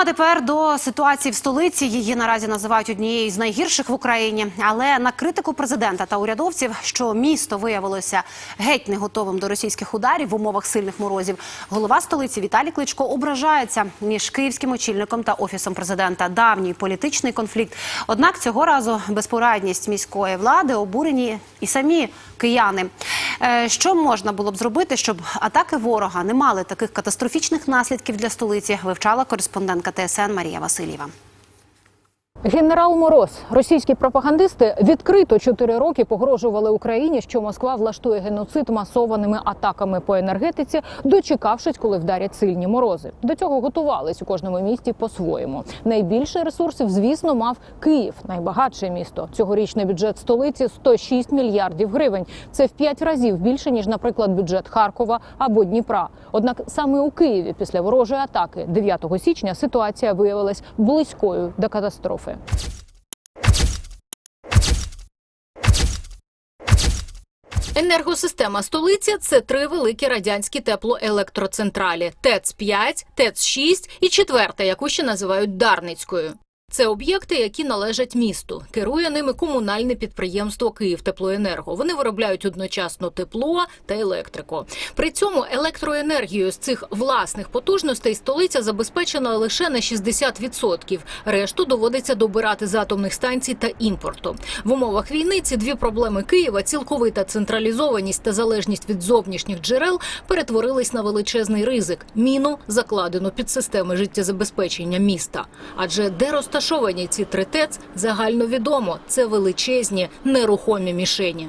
а тепер до ситуації в столиці. Її наразі називають однією з найгірших в Україні. Але на критику президента та урядовців, що місто виявилося геть не готовим до російських ударів в умовах сильних морозів. Голова столиці Віталій Кличко ображається між київським очільником та офісом президента. Давній політичний конфлікт. Однак цього разу безпорадність міської влади обурені і самі кияни. Е, Що можна було б зробити, щоб атаки ворога не мали таких катастрофічних наслідків для столиці? Вивчала кореспондентка ТСН Марія Васильєва. Генерал Мороз, російські пропагандисти відкрито чотири роки погрожували Україні, що Москва влаштує геноцид масованими атаками по енергетиці, дочекавшись, коли вдарять сильні морози. До цього готувались у кожному місті по-своєму. Найбільше ресурсів, звісно, мав Київ, найбагатше місто. Цьогорічний бюджет столиці 106 мільярдів гривень. Це в п'ять разів більше ніж, наприклад, бюджет Харкова або Дніпра. Однак саме у Києві після ворожої атаки 9 січня ситуація виявилась близькою до катастрофи. Енергосистема столиці це три великі радянські теплоелектроцентралі: ТЕЦ-5, ТЕЦ-6 і четверта, яку ще називають Дарницькою. Це об'єкти, які належать місту. Керує ними комунальне підприємство «Київтеплоенерго». Вони виробляють одночасно тепло та електрику. При цьому електроенергією з цих власних потужностей столиця забезпечена лише на 60%. Решту доводиться добирати з атомних станцій та імпорту. В умовах війни ці дві проблеми Києва цілковита централізованість та залежність від зовнішніх джерел перетворились на величезний ризик міну закладену під системи життєзабезпечення міста. Адже де розташовані ці три ТЕЦ, загальновідомо це величезні нерухомі мішені.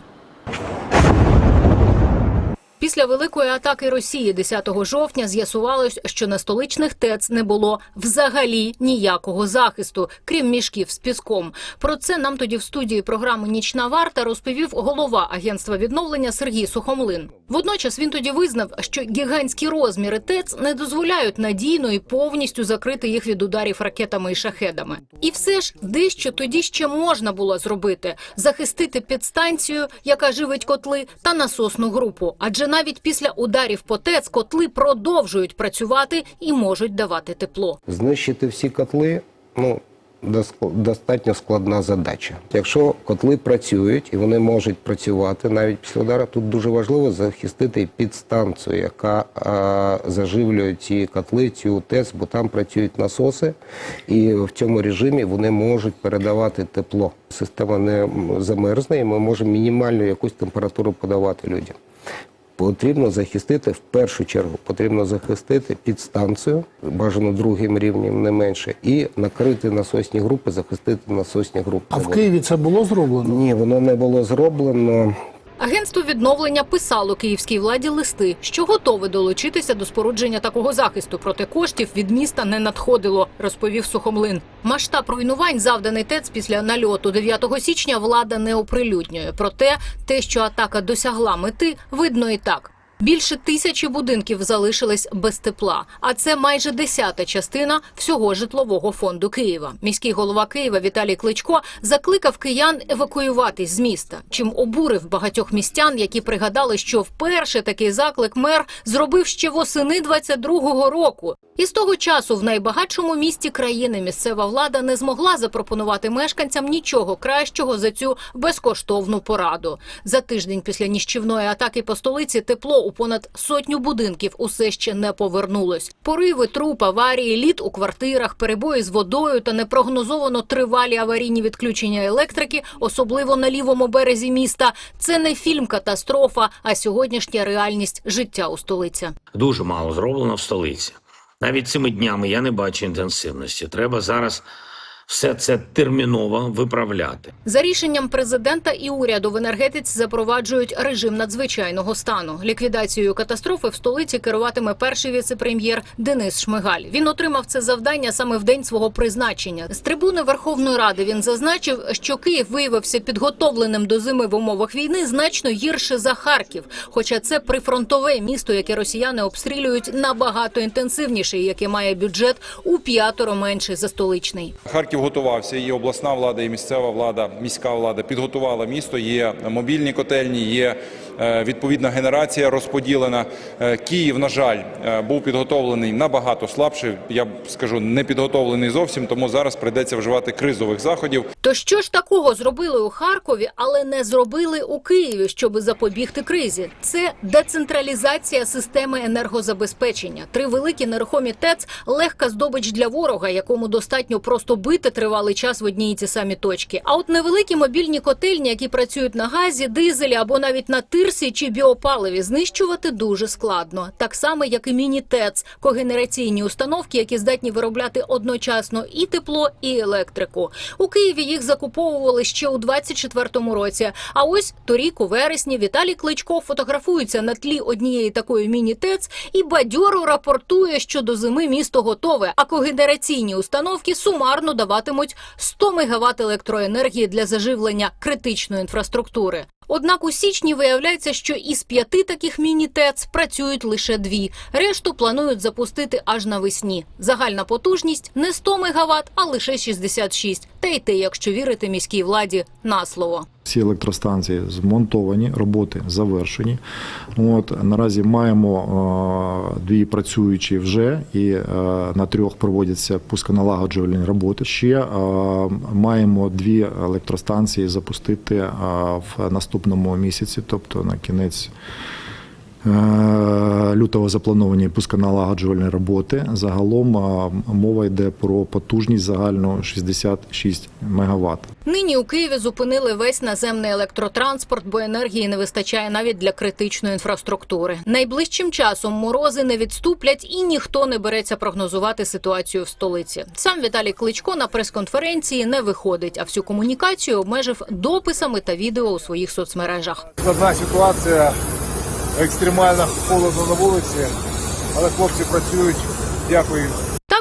Після великої атаки Росії 10 жовтня з'ясувалось, що на столичних ТЕЦ не було взагалі ніякого захисту, крім мішків з піском. Про це нам тоді в студії програми Нічна варта розповів голова агентства відновлення Сергій Сухомлин. Водночас він тоді визнав, що гігантські розміри ТЕЦ не дозволяють надійно і повністю закрити їх від ударів ракетами і шахедами. І все ж дещо тоді ще можна було зробити: захистити підстанцію, яка живить котли, та насосну групу. Адже навіть після ударів по ТЕЦ котли продовжують працювати і можуть давати тепло. Знищити всі котли ну, достатньо складна задача. Якщо котли працюють і вони можуть працювати навіть після удару, тут дуже важливо захистити підстанцію, яка е, заживлює ці котли, цю ТЕЦ, бо там працюють насоси, і в цьому режимі вони можуть передавати тепло. Система не замерзне, і ми можемо мінімальну якусь температуру подавати людям. Потрібно захистити в першу чергу, потрібно захистити підстанцію, бажано другим рівнем, не менше, і накрити насосні групи, захистити насосні групи. А в Києві це було зроблено? Ні, воно не було зроблено. Агентство відновлення писало київській владі листи, що готове долучитися до спорудження такого захисту, проте коштів від міста не надходило, розповів Сухомлин. Масштаб руйнувань, завданий ТЕЦ після нальоту 9 січня, влада не оприлюднює. Проте те, що атака досягла мети, видно і так. Більше тисячі будинків залишились без тепла, а це майже десята частина всього житлового фонду Києва. Міський голова Києва Віталій Кличко закликав киян евакуюватись з міста, чим обурив багатьох містян, які пригадали, що вперше такий заклик мер зробив ще восени 22-го року. І з того часу в найбагатшому місті країни місцева влада не змогла запропонувати мешканцям нічого кращого за цю безкоштовну пораду. За тиждень після ніщівної атаки по столиці тепло у понад сотню будинків усе ще не повернулось. Пориви, труп, аварії, лід у квартирах, перебої з водою та непрогнозовано тривалі аварійні відключення електрики, особливо на лівому березі міста. Це не фільм катастрофа, а сьогоднішня реальність життя у столиці. Дуже мало зроблено в столиці. Навіть цими днями я не бачу інтенсивності. Треба зараз все це терміново виправляти. За рішенням президента і уряду в енергетиці запроваджують режим надзвичайного стану. Ліквідацією катастрофи в столиці керуватиме перший віце-прем'єр Денис Шмигаль. Він отримав це завдання саме в день свого призначення. З трибуни Верховної Ради він зазначив, що Київ виявився підготовленим до зими в умовах війни значно гірше за Харків. Хоча це прифронтове місто, яке росіяни обстрілюють набагато інтенсивніше, і яке має бюджет у п'ятеро менший за столичний. Харків готувався, і обласна влада, і місцева влада, міська влада підготувала місто. Є мобільні котельні, є відповідна генерація розподілена. Е, Київ, на жаль, е, був підготовлений набагато слабше. Я скажу, не підготовлений зовсім, тому зараз прийдеться вживати кризових заходів. То що ж такого зробили у Харкові, але не зробили у Києві, щоби запобігти кризі? Це децентралізація системи енергозабезпечення. Три великі нерухомі ТЕЦ – легка здобич для ворога, якому достатньо просто бити тривалий час в одній і ті самі точки. А от невеликі мобільні котельні, які працюють на газі, дизелі або навіть на тирсі чи біопаливі, знищувати дуже складно. Так само, як і міні-ТЕЦ – когенераційні установки, які здатні виробляти одночасно і тепло, і електрику. У Києві їх закуповували ще у 24-му році. А ось торік у вересні Віталій Кличко фотографується на тлі однієї такої міні-ТЕЦ і бадьоро рапортує, що до зими місто готове, а когенераційні установки сумарно даватимуть 100 МВт електроенергії для заживлення критичної інфраструктури. Однак у січні виявляється, що із п'яти таких міні-ТЕЦ працюють лише дві. Решту планують запустити аж навесні. Загальна потужність не 100 МВт, а лише 66. Та й те, якщо вірити міській владі на слово. Всі електростанції змонтовані, роботи завершені. От наразі маємо е, дві працюючі вже, і е, на трьох проводяться пусконалагоджувальні роботи. Ще е, маємо дві електростанції запустити е, в наступному місяці, тобто на кінець. Е, Лютого заплановані пусконалагоджувальні роботи. Загалом е, мова йде про потужність загальну 66 МВт. Нині у Києві зупинили весь наземний електротранспорт, бо енергії не вистачає навіть для критичної інфраструктури. Найближчим часом морози не відступлять і ніхто не береться прогнозувати ситуацію в столиці. Сам Віталій Кличко на прес-конференції не виходить, а всю комунікацію обмежив дописами та відео у своїх соцмережах. Складна ситуація, екстремально холодно на вулиці, але хлопці працюють. Дякую.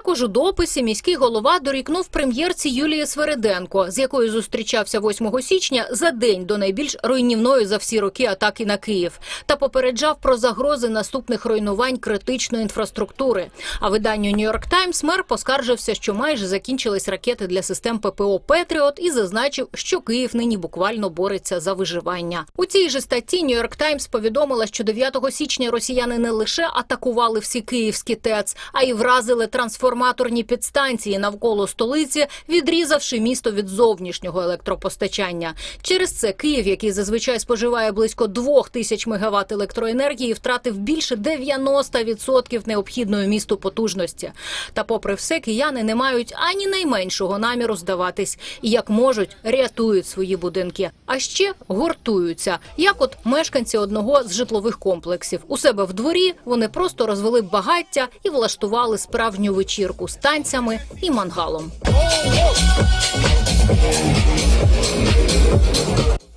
Також у дописі міський голова дорікнув прем'єрці Юлії Свериденко, з якою зустрічався 8 січня за день до найбільш руйнівної за всі роки атаки на Київ, та попереджав про загрози наступних руйнувань критичної інфраструктури. А виданню Нью-Йорк Таймс мер поскаржився, що майже закінчились ракети для систем ППО Петріот і зазначив, що Київ нині буквально бореться за виживання. У цій же статті Нью-Йорк Таймс повідомила, що 9 січня росіяни не лише атакували всі київські ТЕЦ, а й вразили трансформаторні підстанції навколо столиці, відрізавши місто від зовнішнього електропостачання. Через це Київ, який зазвичай споживає близько 2 тисяч мегаватт електроенергії, втратив більше 90% необхідної місту потужності. Та, попри все, кияни не мають ані найменшого наміру здаватись і як можуть рятують свої будинки, а ще гуртуються, як от мешканці одного з житлових комплексів. У себе в дворі вони просто розвели багаття і влаштували справжню вечірку з танцями і мангалом.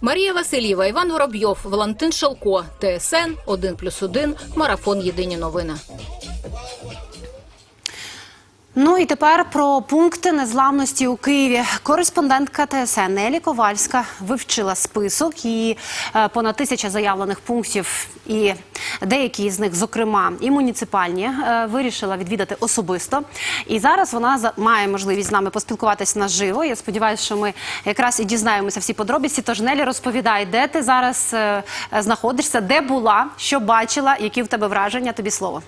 Марія Васильєва, Іван Воробйов, Валентин Шалко, ТСН 1+,1, Марафон Єдині новини. Ну і тепер про пункти незламності у Києві. Кореспондентка ТСН Нелі Ковальська вивчила список і е, понад тисяча заявлених пунктів, і деякі з них, зокрема, і муніципальні, е, вирішила відвідати особисто. І зараз вона має можливість з нами поспілкуватися наживо. Я сподіваюся, що ми якраз і дізнаємося всі подробиці. Тож Нелі, розповідай, де ти зараз е, знаходишся, де була, що бачила, які в тебе враження. Тобі слово.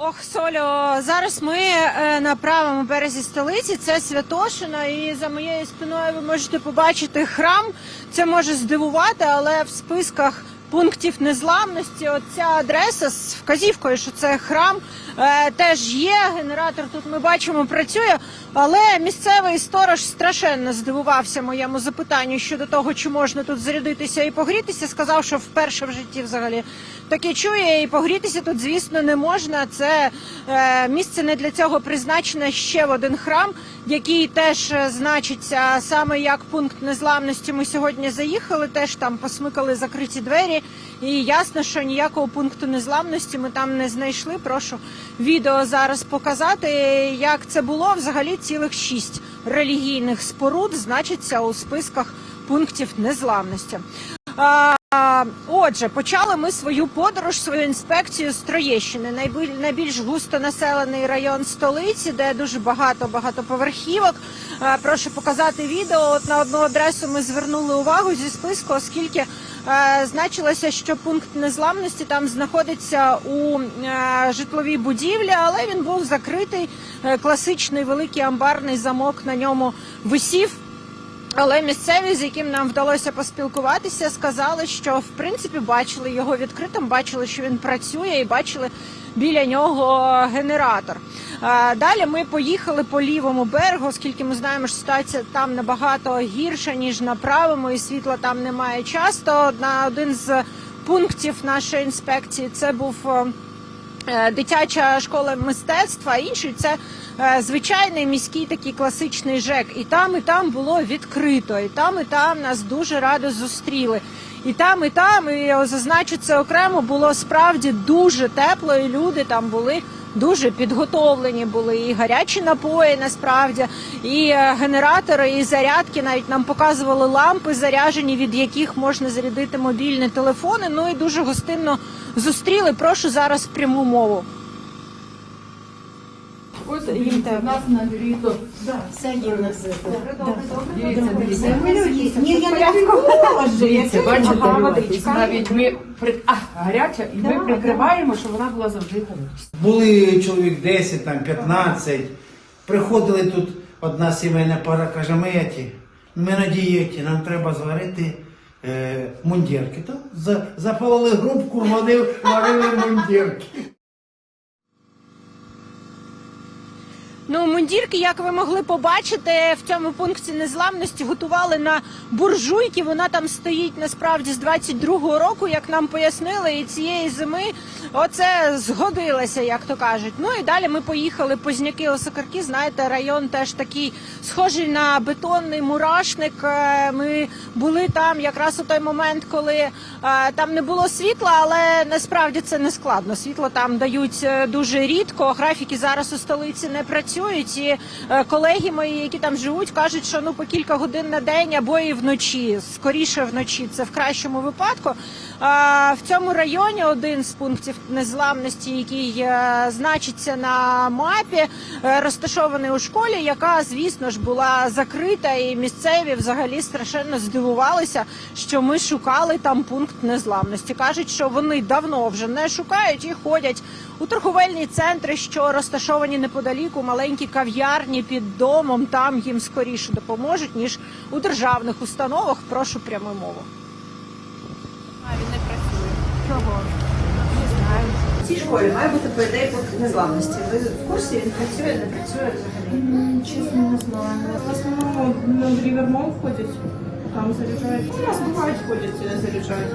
Ох, Солю, зараз ми е, на правому березі столиці. Це Святошина, і за моєю спиною ви можете побачити храм. Це може здивувати, але в списках пунктів незламності оця адреса з вказівкою, що це храм, е, теж є. Генератор тут ми бачимо працює. Але місцевий сторож страшенно здивувався моєму запитанню щодо того, чи можна тут зарядитися і погрітися. Сказав, що вперше в житті взагалі таке чує, і погрітися тут, звісно, не можна. Це е, місце не для цього призначене ще в один храм, який теж е, значиться саме як пункт незламності. Ми сьогодні заїхали, теж там посмикали закриті двері. І ясно, що ніякого пункту незламності ми там не знайшли. Прошу відео зараз показати, як це було. Взагалі цілих шість релігійних споруд значиться у списках пунктів незламності. А, А, Отже, почали ми свою подорож, свою інспекцію з Троєщини, найбіль, найбільш густонаселений район столиці, де дуже багато багатоповерхівок. А, Прошу показати відео. От на одну адресу ми звернули увагу зі списку, оскільки е, значилося, що пункт незламності там знаходиться у е, житловій будівлі, але він був закритий. Е, Класичний великий амбарний замок на ньому висів. Але місцеві, з яким нам вдалося поспілкуватися, сказали, що в принципі бачили його відкритим, бачили, що він працює, і бачили біля нього генератор. Е, Далі ми поїхали по лівому берегу, оскільки ми знаємо, що ситуація там набагато гірша ніж на правому, і світла там немає часто. На один з пунктів нашої інспекції це був. Е, Дитяча школа мистецтва, а інший це е, звичайний міський такий класичний ЖЕК. І там, і там було відкрито, і там, і там нас дуже радо зустріли. І там, і там, і зазначу це окремо, було справді дуже тепло, і люди там були дуже підготовлені. Були і гарячі напої, насправді, і е, генератори, і зарядки. Навіть нам показували лампи заряжені, від яких можна зарядити мобільні телефони. Ну і дуже гостинно зустріли. Прошу зараз пряму мову. Дивіться, бачите, навіть ми при... а, гаряча, і ми прикриваємо, щоб вона була завжди гаряча. Були чоловік 10, там 15. Приходили тут одна сімейна пара, каже, ми ті, ми на дієті, нам треба зварити е, мундірки. То за, запалили грубку, вони варили мундірки. Ну, мундірки, як ви могли побачити, в цьому пункті незламності готували на буржуйки. Вона там стоїть насправді з 22-го року, як нам пояснили, і цієї зими оце згодилося, як то кажуть. Ну і далі ми поїхали позняки Осокарки. Знаєте, район теж такий схожий на бетонний мурашник. Е, Ми були там якраз у той момент, коли е, там не було світла, але насправді це не складно. Світло там дають е, дуже рідко. Графіки зараз у столиці не працюють. І е, колеги мої, які там живуть, кажуть, що ну по кілька годин на день або і вночі, скоріше вночі. Це в кращому випадку. А, В цьому районі один з пунктів незламності, який е, значиться на мапі, е, розташований у школі, яка, звісно ж, була закрита, і місцеві взагалі страшенно здивувалися, що ми шукали там пункт незламності. кажуть, що вони давно вже не шукають і ходять у торговельні центри, що розташовані неподалік у маленькі кав'ярні під домом. Там їм скоріше допоможуть ніж у державних установах. Прошу пряму мову. А він не працює. В цій школі має бути по ідеї пункт незламності. Ви в курсі він працює, не працює взагалі? Чесно, не знаю. В основному в Рівермол ходять, там заряджають. У нас бувають ходять і не заряджають.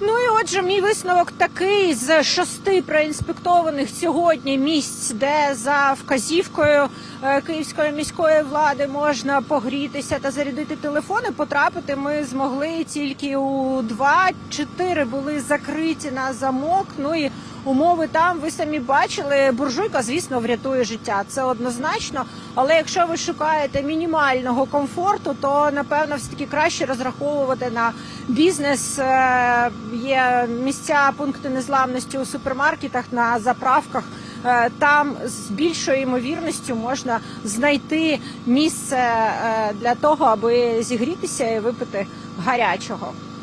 Ну і отже, мій висновок такий з шести проінспектованих сьогодні місць, де за вказівкою е, київської міської влади можна погрітися та зарядити телефони. Потрапити ми змогли тільки у два. Чотири були закриті на замок. Ну і умови там ви самі бачили. Буржуйка, звісно, врятує життя. Це однозначно. Але якщо ви шукаєте мінімального комфорту, то напевно все таки краще розраховувати на бізнес. Е, Є місця пункти незламності у супермаркетах на заправках. Е, Там з більшою ймовірністю можна знайти місце е, для того, аби зігрітися і випити гарячого.